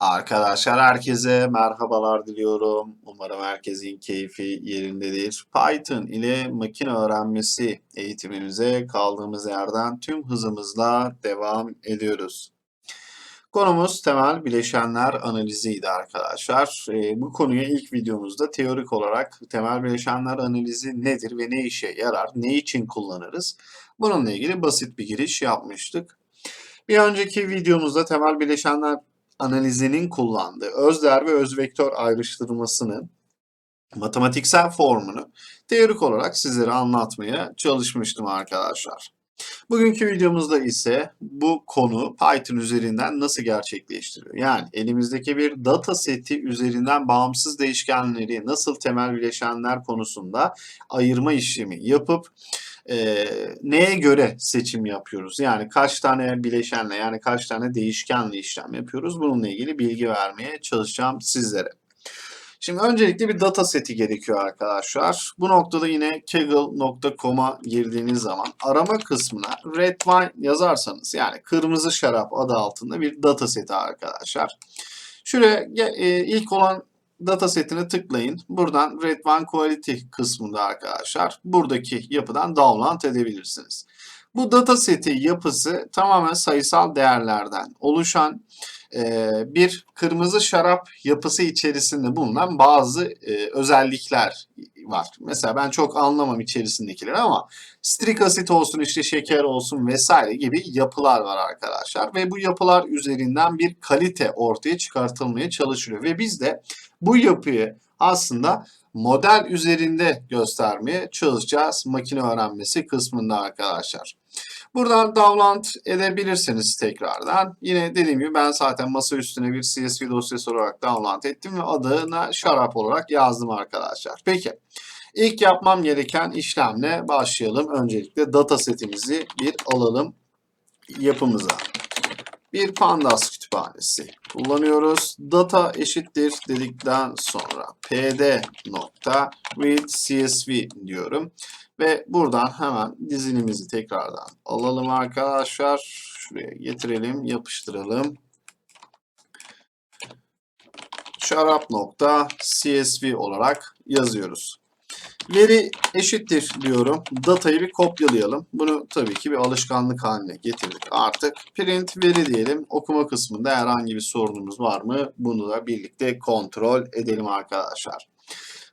Arkadaşlar herkese merhabalar diliyorum. Umarım herkesin keyfi yerindedir. Python ile makine öğrenmesi eğitimimize kaldığımız yerden tüm hızımızla devam ediyoruz. Konumuz temel bileşenler analiziydi arkadaşlar. Ee, bu konuya ilk videomuzda teorik olarak temel bileşenler analizi nedir ve ne işe yarar, ne için kullanırız? Bununla ilgili basit bir giriş yapmıştık. Bir önceki videomuzda temel bileşenler analizinin kullandığı özdeğer ve özvektör ayrıştırmasını matematiksel formunu teorik olarak sizlere anlatmaya çalışmıştım arkadaşlar. Bugünkü videomuzda ise bu konu Python üzerinden nasıl gerçekleştiriliyor? Yani elimizdeki bir data seti üzerinden bağımsız değişkenleri nasıl temel bileşenler konusunda ayırma işlemi yapıp e, neye göre seçim yapıyoruz? Yani kaç tane bileşenle yani kaç tane değişkenle işlem yapıyoruz? Bununla ilgili bilgi vermeye çalışacağım sizlere. Şimdi öncelikle bir data seti gerekiyor arkadaşlar. Bu noktada yine kaggle.com'a girdiğiniz zaman arama kısmına red wine yazarsanız yani kırmızı şarap adı altında bir data seti arkadaşlar. Şuraya e, ilk olan data setine tıklayın. Buradan Red One Quality kısmında arkadaşlar buradaki yapıdan download edebilirsiniz. Bu data seti yapısı tamamen sayısal değerlerden oluşan e, bir kırmızı şarap yapısı içerisinde bulunan bazı e, özellikler var. Mesela ben çok anlamam içerisindekileri ama strik asit olsun işte şeker olsun vesaire gibi yapılar var arkadaşlar. Ve bu yapılar üzerinden bir kalite ortaya çıkartılmaya çalışılıyor. Ve biz de bu yapıyı aslında model üzerinde göstermeye çalışacağız makine öğrenmesi kısmında arkadaşlar. Buradan download edebilirsiniz tekrardan. Yine dediğim gibi ben zaten masa üstüne bir CSV dosyası olarak download ettim ve adına şarap olarak yazdım arkadaşlar. Peki ilk yapmam gereken işlemle başlayalım. Öncelikle data setimizi bir alalım yapımıza bir pandas kütüphanesi kullanıyoruz. Data eşittir dedikten sonra pd nokta read csv diyorum. Ve buradan hemen dizinimizi tekrardan alalım arkadaşlar. Şuraya getirelim, yapıştıralım. Şarap nokta csv olarak yazıyoruz. Veri eşittir diyorum. Datayı bir kopyalayalım. Bunu tabii ki bir alışkanlık haline getirdik. Artık print veri diyelim. Okuma kısmında herhangi bir sorunumuz var mı? Bunu da birlikte kontrol edelim arkadaşlar.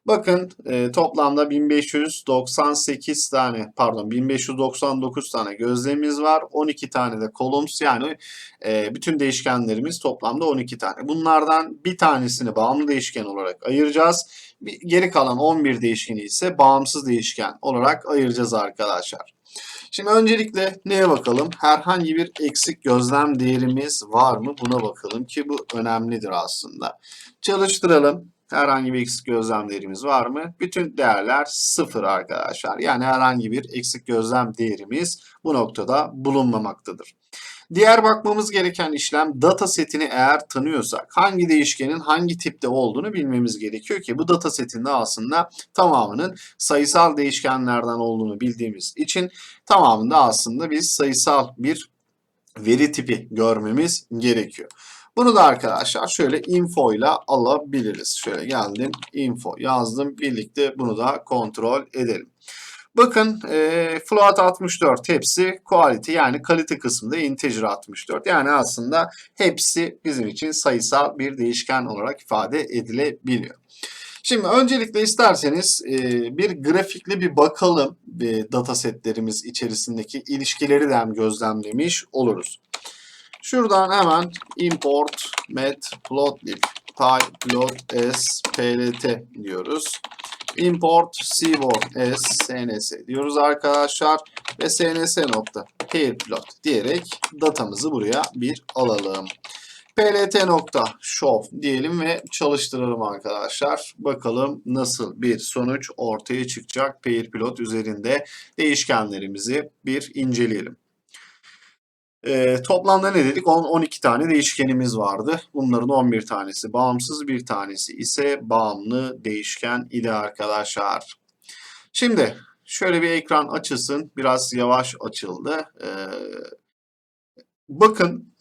Bakın e, toplamda 1598 tane pardon 1599 tane gözlemimiz var. 12 tane de columns yani e, bütün değişkenlerimiz toplamda 12 tane. Bunlardan bir tanesini bağımlı değişken olarak ayıracağız. Geri kalan 11 değişkeni ise bağımsız değişken olarak ayıracağız arkadaşlar. Şimdi öncelikle neye bakalım? Herhangi bir eksik gözlem değerimiz var mı? Buna bakalım ki bu önemlidir aslında. Çalıştıralım. Herhangi bir eksik gözlem değerimiz var mı? Bütün değerler sıfır arkadaşlar. Yani herhangi bir eksik gözlem değerimiz bu noktada bulunmamaktadır. Diğer bakmamız gereken işlem data setini eğer tanıyorsak hangi değişkenin hangi tipte olduğunu bilmemiz gerekiyor ki bu data setinde aslında tamamının sayısal değişkenlerden olduğunu bildiğimiz için tamamında aslında biz sayısal bir veri tipi görmemiz gerekiyor. Bunu da arkadaşlar şöyle info ile alabiliriz. Şöyle geldim info yazdım. Birlikte bunu da kontrol edelim. Bakın e, float 64 hepsi quality yani kalite kısmında integer 64. Yani aslında hepsi bizim için sayısal bir değişken olarak ifade edilebiliyor. Şimdi öncelikle isterseniz e, bir grafikli bir bakalım e, datasetlerimiz içerisindeki ilişkileri de hem gözlemlemiş oluruz. Şuradan hemen import matplotlib pyplot s plt diyoruz. Import seaborn s sns diyoruz arkadaşlar ve sns nokta pairplot diyerek datamızı buraya bir alalım. plt nokta show diyelim ve çalıştıralım arkadaşlar. Bakalım nasıl bir sonuç ortaya çıkacak pairplot üzerinde değişkenlerimizi bir inceleyelim. E, toplamda ne dedik? 10, 12 tane değişkenimiz vardı. Bunların 11 tanesi bağımsız, bir tanesi ise bağımlı değişken idi arkadaşlar. Şimdi şöyle bir ekran açılsın. Biraz yavaş açıldı. E, bakın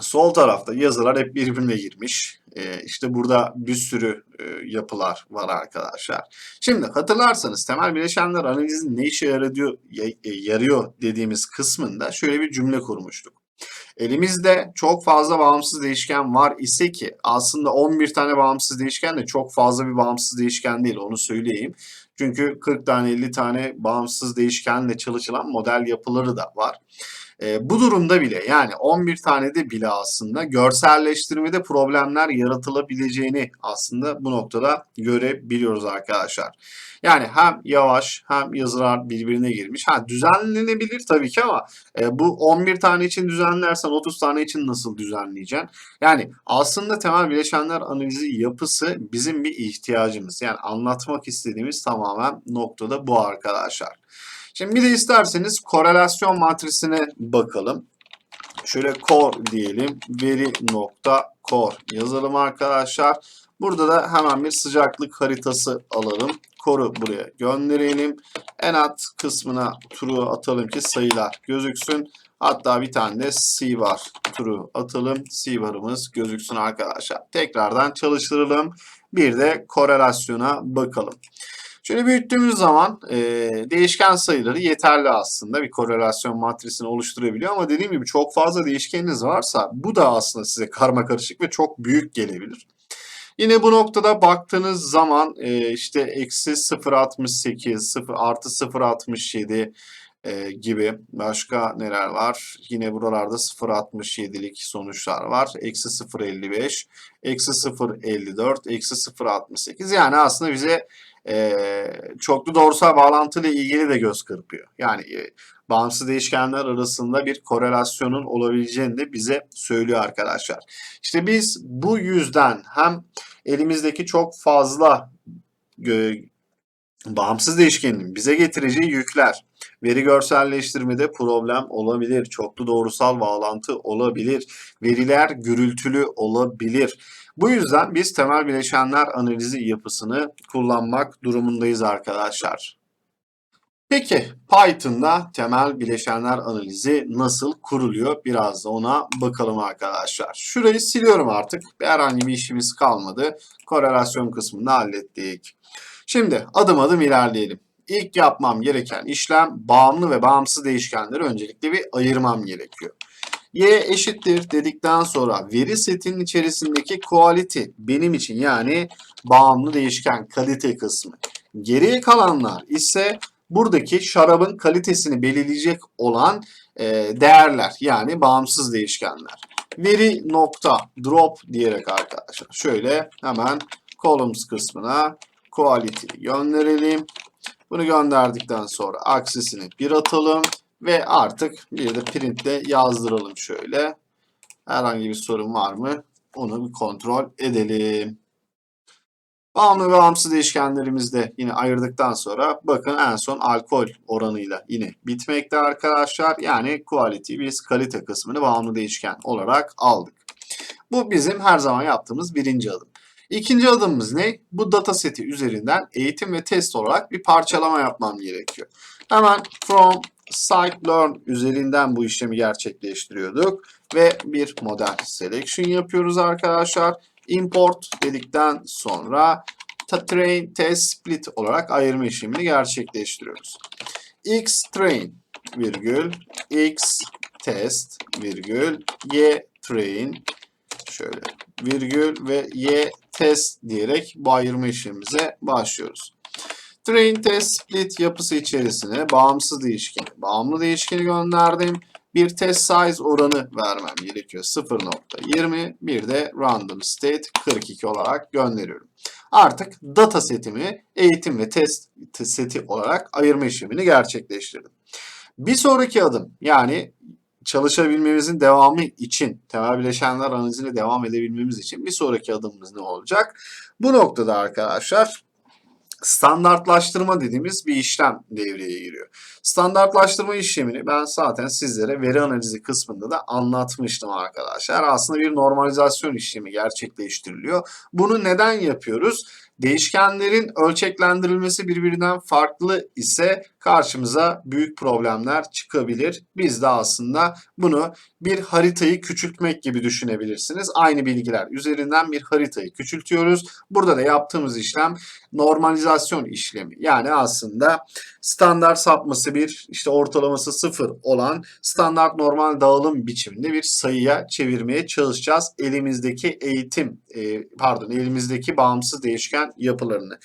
Sol tarafta yazılar hep birbirine girmiş. Ee, işte burada bir sürü e, yapılar var arkadaşlar. Şimdi hatırlarsanız temel bileşenler analizin ne işe yarıyor, ya- e, yarıyor dediğimiz kısmında şöyle bir cümle kurmuştuk. Elimizde çok fazla bağımsız değişken var ise ki aslında 11 tane bağımsız değişken de çok fazla bir bağımsız değişken değil onu söyleyeyim. Çünkü 40 tane 50 tane bağımsız değişkenle çalışılan model yapıları da var. E, bu durumda bile yani 11 tane de bile aslında görselleştirmede problemler yaratılabileceğini aslında bu noktada görebiliyoruz arkadaşlar. Yani hem yavaş hem yazılar birbirine girmiş. Ha düzenlenebilir tabii ki ama e, bu 11 tane için düzenlersen 30 tane için nasıl düzenleyeceksin? Yani aslında temel bileşenler analizi yapısı bizim bir ihtiyacımız. Yani anlatmak istediğimiz tamamen noktada bu arkadaşlar. Şimdi bir de isterseniz korelasyon matrisine bakalım. Şöyle core diyelim. Veri nokta core yazalım arkadaşlar. Burada da hemen bir sıcaklık haritası alalım. Core'u buraya gönderelim. En alt kısmına true atalım ki sayılar gözüksün. Hatta bir tane de C var. True atalım. C gözüksün arkadaşlar. Tekrardan çalıştıralım. Bir de korelasyona bakalım. Şöyle büyüttüğümüz zaman e, değişken sayıları yeterli aslında bir korelasyon matrisini oluşturabiliyor ama dediğim gibi çok fazla değişkeniniz varsa bu da aslında size karma karışık ve çok büyük gelebilir. Yine bu noktada baktığınız zaman e, işte eksi 0.68, 0 artı 0.67 e, gibi başka neler var? Yine buralarda 0.67'lik sonuçlar var. Eksi 0.55, eksi 0.54, eksi 0.68 yani aslında bize e, çoklu doğrusal bağlantı ile ilgili de göz kırpıyor. Yani e, bağımsız değişkenler arasında bir korelasyonun olabileceğini de bize söylüyor arkadaşlar. İşte biz bu yüzden hem elimizdeki çok fazla e, bağımsız değişkenin bize getireceği yükler, veri görselleştirmede problem olabilir, çoklu doğrusal bağlantı olabilir, veriler gürültülü olabilir. Bu yüzden biz temel bileşenler analizi yapısını kullanmak durumundayız arkadaşlar. Peki Python'da temel bileşenler analizi nasıl kuruluyor? Biraz da ona bakalım arkadaşlar. Şurayı siliyorum artık. Herhangi bir işimiz kalmadı. Korelasyon kısmını hallettik. Şimdi adım adım ilerleyelim. İlk yapmam gereken işlem bağımlı ve bağımsız değişkenleri öncelikle bir ayırmam gerekiyor. Y eşittir dedikten sonra veri setinin içerisindeki quality benim için yani bağımlı değişken kalite kısmı. Geriye kalanlar ise buradaki şarabın kalitesini belirleyecek olan e, değerler yani bağımsız değişkenler. Veri nokta drop diyerek arkadaşlar şöyle hemen columns kısmına quality gönderelim. Bunu gönderdikten sonra aksisini bir atalım ve artık bir de printle yazdıralım şöyle. Herhangi bir sorun var mı? Onu bir kontrol edelim. Bağımlı ve bağımsız değişkenlerimizi de yine ayırdıktan sonra bakın en son alkol oranıyla yine bitmekte arkadaşlar. Yani quality biz kalite kısmını bağımlı değişken olarak aldık. Bu bizim her zaman yaptığımız birinci adım. İkinci adımımız ne? Bu dataseti üzerinden eğitim ve test olarak bir parçalama yapmam gerekiyor. Hemen from scikit-learn üzerinden bu işlemi gerçekleştiriyorduk ve bir model selection yapıyoruz arkadaşlar. Import dedikten sonra train test split olarak ayırma işlemini gerçekleştiriyoruz. x train virgül x test virgül y train şöyle virgül ve y test diyerek bu ayırma işlemimize başlıyoruz. Train test split yapısı içerisine bağımsız değişkeni, bağımlı değişkeni gönderdim. Bir test size oranı vermem gerekiyor. 0.20 bir de random state 42 olarak gönderiyorum. Artık data setimi eğitim ve test seti olarak ayırma işlemini gerçekleştirdim. Bir sonraki adım yani çalışabilmemizin devamı için, temel bileşenler analizine devam edebilmemiz için bir sonraki adımımız ne olacak? Bu noktada arkadaşlar standartlaştırma dediğimiz bir işlem devreye giriyor. Standartlaştırma işlemini ben zaten sizlere veri analizi kısmında da anlatmıştım arkadaşlar. Aslında bir normalizasyon işlemi gerçekleştiriliyor. Bunu neden yapıyoruz? Değişkenlerin ölçeklendirilmesi birbirinden farklı ise karşımıza büyük problemler çıkabilir. Biz de aslında bunu bir haritayı küçültmek gibi düşünebilirsiniz. Aynı bilgiler üzerinden bir haritayı küçültüyoruz. Burada da yaptığımız işlem normalizasyon işlemi. Yani aslında standart sapması bir, işte ortalaması sıfır olan standart normal dağılım biçiminde bir sayıya çevirmeye çalışacağız. Elimizdeki eğitim, e, pardon elimizdeki bağımsız değişken yapılarını.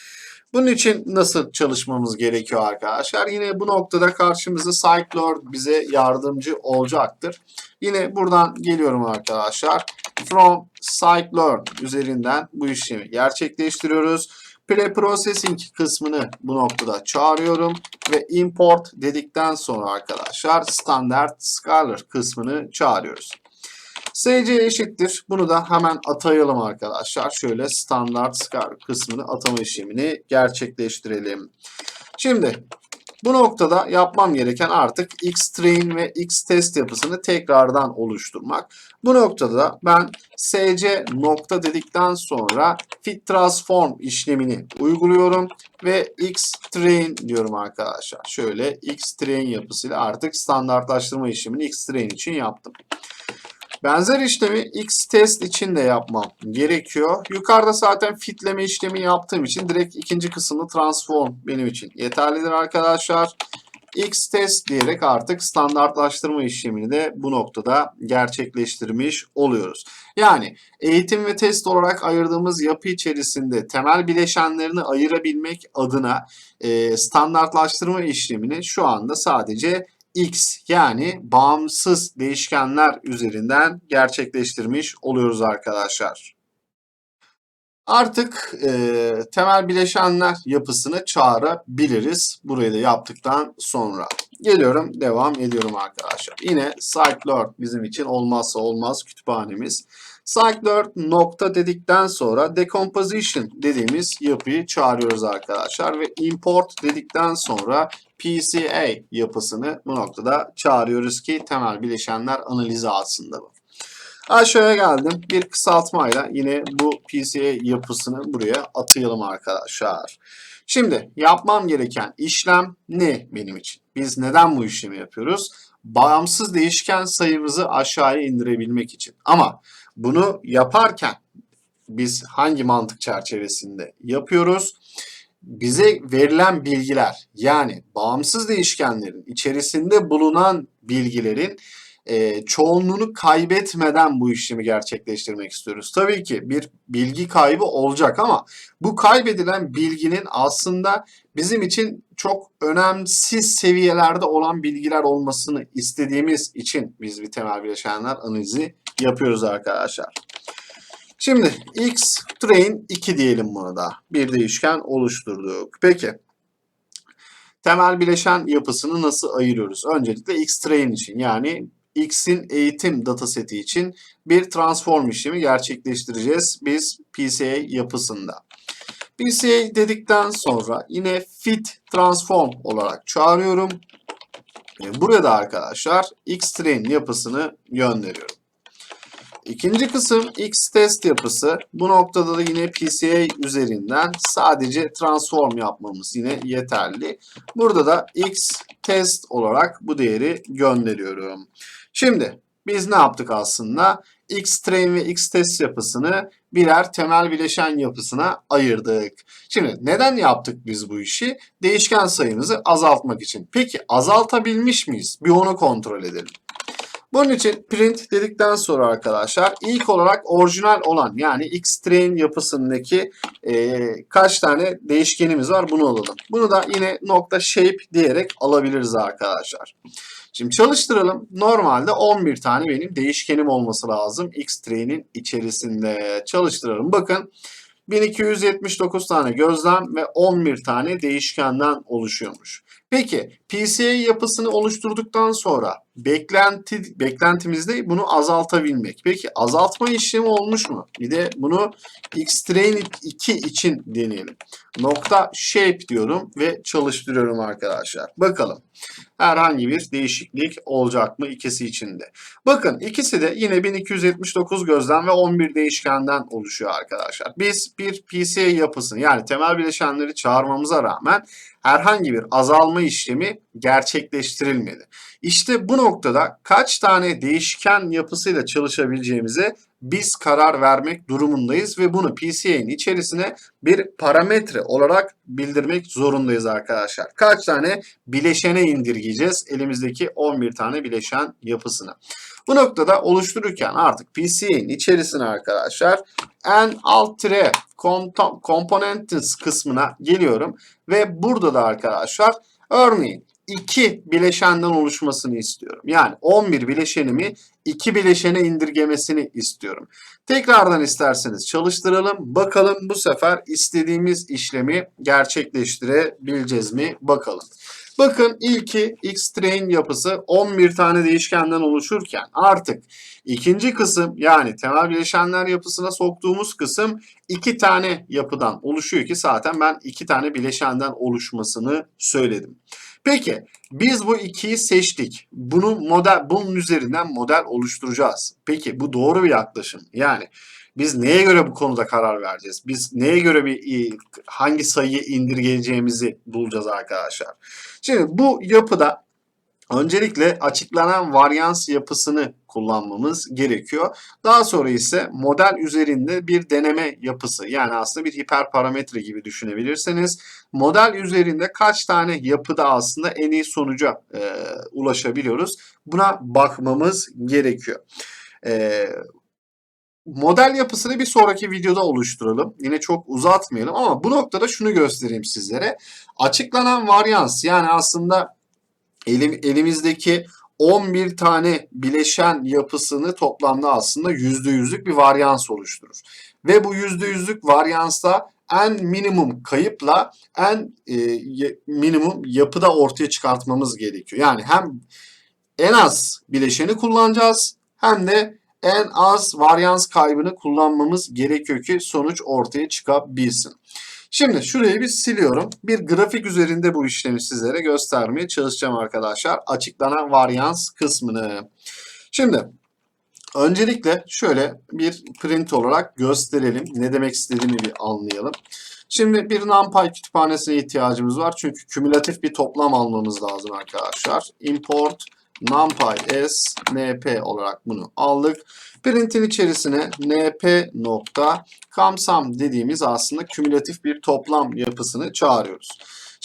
Bunun için nasıl çalışmamız gerekiyor arkadaşlar? Yine bu noktada karşımızda Cyclord bize yardımcı olacaktır. Yine buradan geliyorum arkadaşlar. From Cyclord üzerinden bu işlemi gerçekleştiriyoruz. Pre-processing kısmını bu noktada çağırıyorum ve import dedikten sonra arkadaşlar standart scalar kısmını çağırıyoruz. SC eşittir. Bunu da hemen atayalım arkadaşlar. Şöyle standart scar kısmını atama işlemini gerçekleştirelim. Şimdi bu noktada yapmam gereken artık xtrain ve xtest yapısını tekrardan oluşturmak. Bu noktada ben sc nokta dedikten sonra fit transform işlemini uyguluyorum ve xtrain diyorum arkadaşlar. Şöyle xtrain yapısıyla artık standartlaştırma işlemini xtrain için yaptım. Benzer işlemi X test için de yapmam gerekiyor. Yukarıda zaten fitleme işlemi yaptığım için direkt ikinci kısımlı transform benim için yeterlidir arkadaşlar. X test diyerek artık standartlaştırma işlemini de bu noktada gerçekleştirmiş oluyoruz. Yani eğitim ve test olarak ayırdığımız yapı içerisinde temel bileşenlerini ayırabilmek adına e, standartlaştırma işlemini şu anda sadece x yani bağımsız değişkenler üzerinden gerçekleştirmiş oluyoruz arkadaşlar. Artık e, temel bileşenler yapısını çağırabiliriz. Burayı da yaptıktan sonra. Geliyorum devam ediyorum arkadaşlar. Yine Cyclord bizim için olmazsa olmaz kütüphanemiz. Cyclord nokta dedikten sonra decomposition dediğimiz yapıyı çağırıyoruz arkadaşlar. Ve import dedikten sonra PCA yapısını bu noktada çağırıyoruz ki temel bileşenler analizi aslında bu. Aşağıya geldim. Bir kısaltmayla yine bu PCA yapısını buraya atayalım arkadaşlar. Şimdi yapmam gereken işlem ne benim için? Biz neden bu işlemi yapıyoruz? Bağımsız değişken sayımızı aşağıya indirebilmek için. Ama bunu yaparken biz hangi mantık çerçevesinde yapıyoruz? Bize verilen bilgiler yani bağımsız değişkenlerin içerisinde bulunan bilgilerin e, çoğunluğunu kaybetmeden bu işlemi gerçekleştirmek istiyoruz. Tabii ki bir bilgi kaybı olacak ama bu kaybedilen bilginin aslında bizim için çok önemsiz seviyelerde olan bilgiler olmasını istediğimiz için biz bir temel bileşenler analizi yapıyoruz arkadaşlar. Şimdi x train 2 diyelim buna da. Bir değişken oluşturduk. Peki temel bileşen yapısını nasıl ayırıyoruz? Öncelikle x train için yani x'in eğitim dataseti için bir transform işlemi gerçekleştireceğiz biz PCA yapısında. PCA dedikten sonra yine fit transform olarak çağırıyorum. Burada arkadaşlar xtrain yapısını gönderiyorum. İkinci kısım X test yapısı. Bu noktada da yine PCA üzerinden sadece transform yapmamız yine yeterli. Burada da X test olarak bu değeri gönderiyorum. Şimdi biz ne yaptık aslında? X train ve X test yapısını birer temel bileşen yapısına ayırdık. Şimdi neden yaptık biz bu işi? Değişken sayımızı azaltmak için. Peki azaltabilmiş miyiz? Bir onu kontrol edelim. Bunun için print dedikten sonra arkadaşlar ilk olarak orijinal olan yani xtrain yapısındaki e, kaç tane değişkenimiz var bunu alalım. Bunu da yine nokta shape diyerek alabiliriz arkadaşlar. Şimdi çalıştıralım. Normalde 11 tane benim değişkenim olması lazım xtrain'in içerisinde. Çalıştıralım. Bakın 1279 tane gözlem ve 11 tane değişkenden oluşuyormuş. Peki PCA yapısını oluşturduktan sonra beklenti beklentimizde bunu azaltabilmek. Peki azaltma işlemi olmuş mu? Bir de bunu xtrain 2 için deneyelim. Nokta shape diyorum ve çalıştırıyorum arkadaşlar. Bakalım herhangi bir değişiklik olacak mı ikisi içinde? Bakın ikisi de yine 1279 gözlem ve 11 değişkenden oluşuyor arkadaşlar. Biz bir PCA yapısını yani temel bileşenleri çağırmamıza rağmen herhangi bir azalma işlemi gerçekleştirilmedi. İşte bu noktada kaç tane değişken yapısıyla çalışabileceğimize biz karar vermek durumundayız ve bunu PCA'nin içerisine bir parametre olarak bildirmek zorundayız arkadaşlar. Kaç tane bileşene indirgeyeceğiz elimizdeki 11 tane bileşen yapısını. Bu noktada oluştururken artık PCA'nin içerisine arkadaşlar en alt tire components kısmına geliyorum ve burada da arkadaşlar örneğin 2 bileşenden oluşmasını istiyorum. Yani 11 bileşenimi 2 bileşene indirgemesini istiyorum. Tekrardan isterseniz çalıştıralım. Bakalım bu sefer istediğimiz işlemi gerçekleştirebileceğiz mi? Bakalım. Bakın ilki X-train yapısı 11 tane değişkenden oluşurken artık ikinci kısım yani temel bileşenler yapısına soktuğumuz kısım iki tane yapıdan oluşuyor ki zaten ben iki tane bileşenden oluşmasını söyledim. Peki biz bu ikiyi seçtik. Bunu model bunun üzerinden model oluşturacağız. Peki bu doğru bir yaklaşım. Yani biz neye göre bu konuda karar vereceğiz? Biz neye göre bir hangi sayıyı indirgeyeceğimizi bulacağız arkadaşlar. Şimdi bu yapıda Öncelikle açıklanan varyans yapısını kullanmamız gerekiyor. Daha sonra ise model üzerinde bir deneme yapısı yani aslında bir hiperparametre gibi düşünebilirsiniz. Model üzerinde kaç tane yapıda aslında en iyi sonuca e, ulaşabiliyoruz? Buna bakmamız gerekiyor. E, model yapısını bir sonraki videoda oluşturalım. Yine çok uzatmayalım ama bu noktada şunu göstereyim sizlere. Açıklanan varyans yani aslında elim, elimizdeki 11 tane bileşen yapısını toplamda aslında %100'lük bir varyans oluşturur. Ve bu %100'lük varyansta en minimum kayıpla en e, minimum yapıda ortaya çıkartmamız gerekiyor. Yani hem en az bileşeni kullanacağız hem de en az varyans kaybını kullanmamız gerekiyor ki sonuç ortaya çıkabilsin. Şimdi şurayı bir siliyorum. Bir grafik üzerinde bu işlemi sizlere göstermeye çalışacağım arkadaşlar. Açıklanan varyans kısmını. Şimdi öncelikle şöyle bir print olarak gösterelim. Ne demek istediğimi bir anlayalım. Şimdi bir NumPy kütüphanesine ihtiyacımız var. Çünkü kümülatif bir toplam almamız lazım arkadaşlar. Import numpy s np olarak bunu aldık. Print'in içerisine np nokta kamsam dediğimiz aslında kümülatif bir toplam yapısını çağırıyoruz.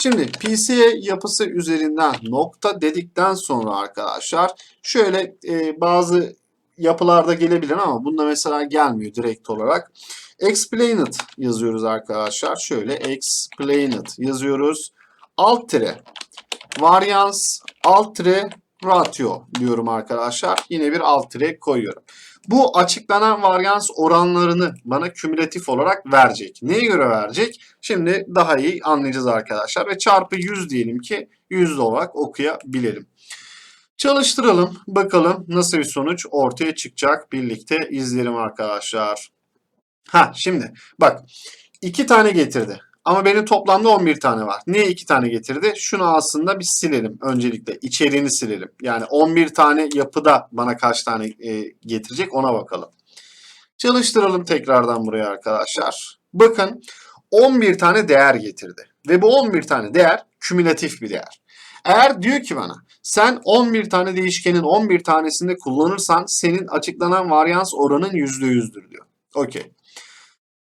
Şimdi PCA yapısı üzerinden nokta dedikten sonra arkadaşlar şöyle e, bazı yapılarda gelebilir ama bunda mesela gelmiyor direkt olarak. Explained yazıyoruz arkadaşlar. Şöyle explained yazıyoruz. Alt tire varyans alt tire ratio diyorum arkadaşlar. Yine bir alt tire koyuyorum. Bu açıklanan varyans oranlarını bana kümülatif olarak verecek. Neye göre verecek? Şimdi daha iyi anlayacağız arkadaşlar. Ve çarpı 100 diyelim ki yüzde olarak okuyabilelim. Çalıştıralım. Bakalım nasıl bir sonuç ortaya çıkacak. Birlikte izleyelim arkadaşlar. Ha şimdi bak iki tane getirdi. Ama benim toplamda 11 tane var. Niye 2 tane getirdi? Şunu aslında bir silelim öncelikle. İçeriğini silelim. Yani 11 tane yapıda bana kaç tane e, getirecek ona bakalım. Çalıştıralım tekrardan buraya arkadaşlar. Bakın 11 tane değer getirdi. Ve bu 11 tane değer kümülatif bir değer. Eğer diyor ki bana sen 11 tane değişkenin 11 tanesinde kullanırsan senin açıklanan varyans oranın %100'dür diyor. Okey.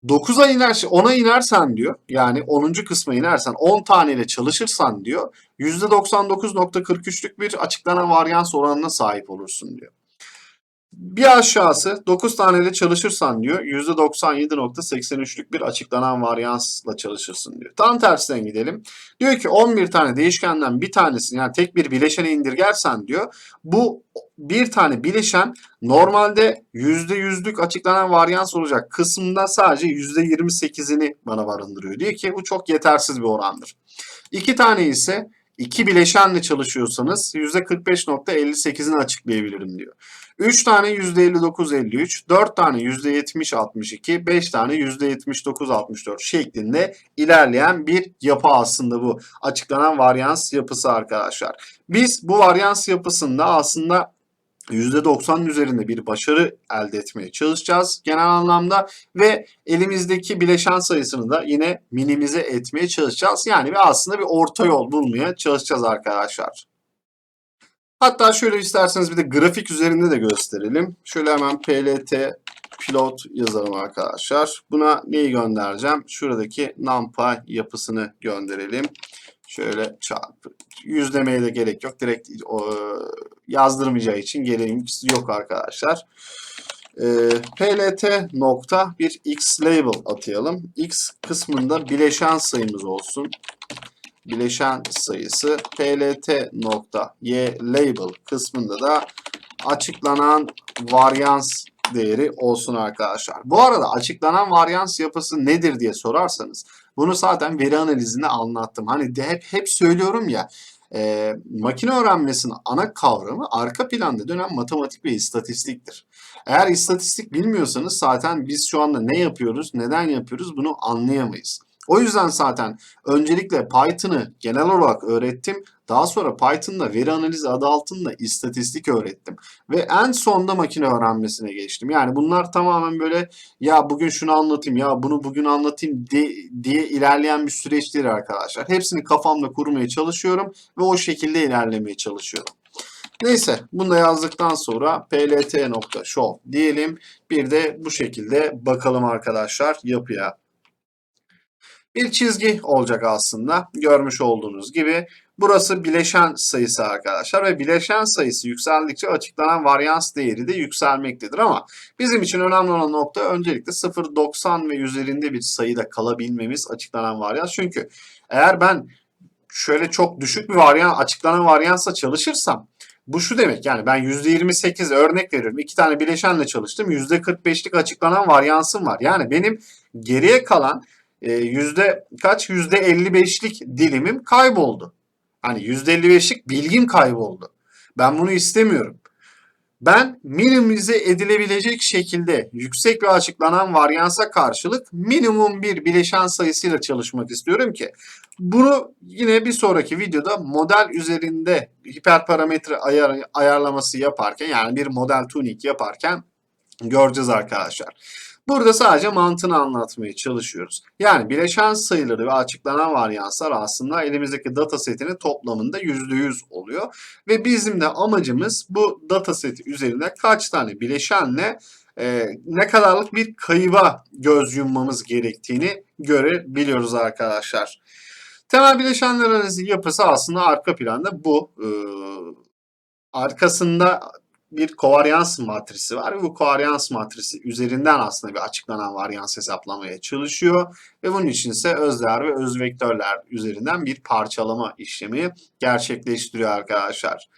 9'a iner, 10'a inersen diyor yani 10. kısma inersen 10 taneyle çalışırsan diyor %99.43'lük bir açıklanan varyans oranına sahip olursun diyor. Bir aşağısı 9 taneyle çalışırsan diyor %97.83'lük bir açıklanan varyansla çalışırsın diyor. Tam tersinden gidelim. Diyor ki 11 tane değişkenden bir tanesini yani tek bir bileşene indirgersen diyor bu bir tane bileşen normalde %100'lük açıklanan varyans olacak kısmında sadece %28'ini bana barındırıyor. Diyor ki bu çok yetersiz bir orandır. İki tane ise İki bileşenle çalışıyorsanız %45.58'ini açıklayabilirim diyor. 3 tane %59-53, 4 tane %70-62, 5 tane %79-64 şeklinde ilerleyen bir yapı aslında bu. Açıklanan varyans yapısı arkadaşlar. Biz bu varyans yapısında aslında %90'ın üzerinde bir başarı elde etmeye çalışacağız genel anlamda ve elimizdeki bileşen sayısını da yine minimize etmeye çalışacağız. Yani bir aslında bir orta yol bulmaya çalışacağız arkadaşlar. Hatta şöyle isterseniz bir de grafik üzerinde de gösterelim. Şöyle hemen plt pilot yazalım arkadaşlar. Buna neyi göndereceğim? Şuradaki numpy yapısını gönderelim. Şöyle çarpı. Yüzlemeye de gerek yok. Direkt o, yazdırmayacağı için gereğimiz yok arkadaşlar. E, plt nokta bir x label atayalım. x kısmında bileşen sayımız olsun. Bileşen sayısı plt nokta y label kısmında da açıklanan varyans değeri olsun arkadaşlar. Bu arada açıklanan varyans yapısı nedir diye sorarsanız bunu zaten veri analizinde anlattım. Hani hep hep söylüyorum ya e, makine öğrenmesinin ana kavramı arka planda dönen matematik ve istatistiktir. Eğer istatistik bilmiyorsanız zaten biz şu anda ne yapıyoruz, neden yapıyoruz bunu anlayamayız. O yüzden zaten öncelikle Python'ı genel olarak öğrettim. Daha sonra Python'da veri analizi adı altında istatistik öğrettim. Ve en sonda makine öğrenmesine geçtim. Yani bunlar tamamen böyle ya bugün şunu anlatayım ya bunu bugün anlatayım diye, diye ilerleyen bir süreç değil arkadaşlar. Hepsini kafamda kurmaya çalışıyorum ve o şekilde ilerlemeye çalışıyorum. Neyse bunu da yazdıktan sonra plt.show diyelim. Bir de bu şekilde bakalım arkadaşlar yapıya. Bir çizgi olacak aslında görmüş olduğunuz gibi. Burası bileşen sayısı arkadaşlar ve bileşen sayısı yükseldikçe açıklanan varyans değeri de yükselmektedir ama bizim için önemli olan nokta öncelikle 0.90 ve üzerinde bir sayıda kalabilmemiz açıklanan varyans. Çünkü eğer ben şöyle çok düşük bir varyans açıklanan varyansla çalışırsam bu şu demek yani ben %28 örnek veriyorum. iki tane bileşenle çalıştım. %45'lik açıklanan varyansım var. Yani benim geriye kalan e, yüzde kaç? Yüzde 55'lik dilimim kayboldu. Hani yüzde 55'lik bilgim kayboldu. Ben bunu istemiyorum. Ben minimize edilebilecek şekilde yüksek bir açıklanan varyansa karşılık minimum bir bileşen sayısıyla çalışmak istiyorum ki bunu yine bir sonraki videoda model üzerinde hiperparametre ayar, ayarlaması yaparken yani bir model tuning yaparken göreceğiz arkadaşlar. Burada sadece mantığını anlatmaya çalışıyoruz. Yani bileşen sayıları ve açıklanan varyanslar aslında elimizdeki data setinin toplamında %100 oluyor. Ve bizim de amacımız bu data seti üzerinde kaç tane bileşenle e, ne kadarlık bir kayıba göz yummamız gerektiğini görebiliyoruz arkadaşlar. Temel bileşenler analizi yapısı aslında arka planda bu. Ee, arkasında bir kovaryans matrisi var ve bu kovaryans matrisi üzerinden aslında bir açıklanan varyans hesaplamaya çalışıyor ve bunun için ise özler ve öz vektörler üzerinden bir parçalama işlemi gerçekleştiriyor arkadaşlar.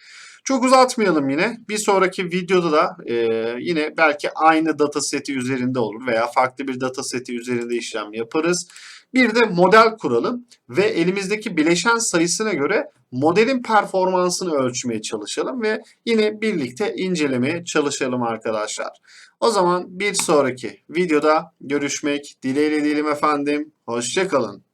Çok uzatmayalım yine. Bir sonraki videoda da e, yine belki aynı data seti üzerinde olur veya farklı bir data seti üzerinde işlem yaparız. Bir de model kuralım ve elimizdeki bileşen sayısına göre modelin performansını ölçmeye çalışalım ve yine birlikte incelemeye çalışalım arkadaşlar. O zaman bir sonraki videoda görüşmek dileğiyle diyelim efendim. Hoşçakalın.